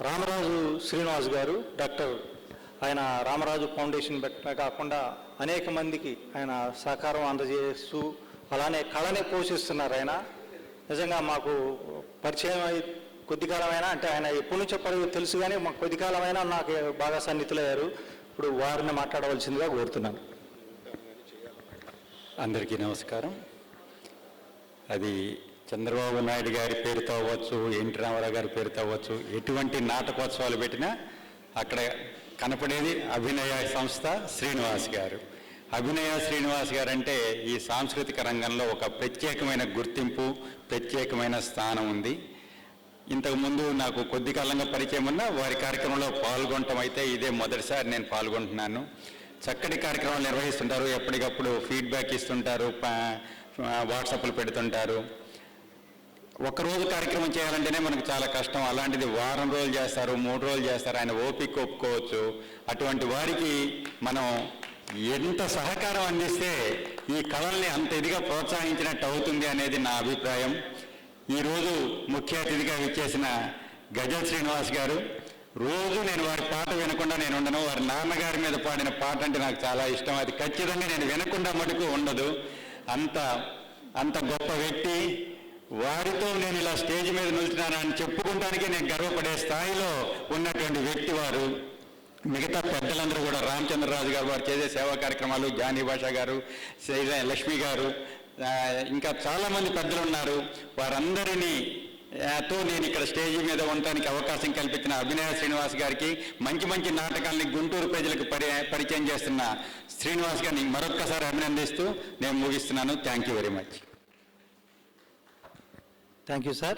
రామరాజు శ్రీనివాస్ గారు డాక్టర్ ఆయన రామరాజు ఫౌండేషన్ పెట్టడమే కాకుండా అనేక మందికి ఆయన సహకారం అందజేస్తూ అలానే కళనే పోషిస్తున్నారు ఆయన. నిజంగా మాకు పరిచయం అయి కొద్ది కాలమైనా అంటే ఆయన ఎప్పటి నుంచో పరి తెలుసు కానీ మాకు కొద్ది కాలమైనా నాకు బాగా సన్నిహితులయ్యారు. ఇప్పుడు వారిని మాట్లాడవలసిందిగా కోరుతున్నాను. అందరికీ నమస్కారం. అది చంద్రబాబు నాయుడు గారి పేరుతో అవ్వచ్చు ఎన్టీ రామారావు గారి పేరుతో అవ్వచ్చు ఎటువంటి నాటకోత్సవాలు పెట్టినా అక్కడ కనపడేది అభినయ సంస్థ శ్రీనివాస్ గారు. అభినయ శ్రీనివాస్ గారు అంటే ఈ సాంస్కృతిక రంగంలో ఒక ప్రత్యేకమైన గుర్తింపు ప్రత్యేకమైన స్థానం ఉంది. ఇంతకుముందు నాకు కొద్ది కాలంగా పరిచయం ఉన్న వారి కార్యక్రమంలో పాల్గొనటం అయితే ఇదే మొదటిసారి నేను పాల్గొంటున్నాను. చక్కటి కార్యక్రమాలు నిర్వహిస్తుంటారు ఎప్పటికప్పుడు ఫీడ్బ్యాక్ ఇస్తుంటారు వాట్సాప్లు పెడుతుంటారు. ఒకరోజు కార్యక్రమం చేయాలంటేనే మనకు చాలా కష్టం. అలాంటిది వారం రోజులు చేస్తారు మూడు రోజులు చేస్తారు. ఆయన ఓపిక ఒప్పుకోవచ్చు. అటువంటి వారికి మనం ఎంత సహకారం అందిస్తే ఈ కళల్ని అంత ఇదిగా ప్రోత్సహించినట్టు అవుతుంది అనేది నా అభిప్రాయం. ఈరోజు ముఖ్య అతిథిగా ఇచ్చేసిన గజల్ శ్రీనివాస్ గారు రోజు నేను వారి పాట వినకుండా నేను ఉండను. వారి నాన్నగారి మీద పాడిన పాట అంటే నాకు చాలా ఇష్టం. అది ఖచ్చితంగా నేను వినకుండా మటుకు ఉండదు. అంత అంత గొప్ప వ్యక్తి వారితో నేను ఇలా స్టేజ్ మీద నిలుచున్నానని చెప్పుకుంటానికి నేను గర్వపడే స్థాయిలో ఉన్నటువంటి వ్యక్తి వారు మిగతా పెద్దలందరూ కూడా రామచంద్రరాజు గారు వారు చేసే సేవా కార్యక్రమాలు జానీ భాషా గారు లక్ష్మి గారు ఇంకా చాలామంది పెద్దలు ఉన్నారు. వారందరినీ తో నేను ఇక్కడ స్టేజ్ మీద ఉండటానికి అవకాశం కల్పించిన అభినయ శ్రీనివాస్ గారికి మంచి మంచి నాటకాల్ని గుంటూరు ప్రజలకు పరి పరిచయం చేస్తున్న శ్రీనివాస్ గారిని మరొక్కసారి అభినందిస్తూ నేను ముగిస్తున్నాను. Thank you very much Thank you, sir.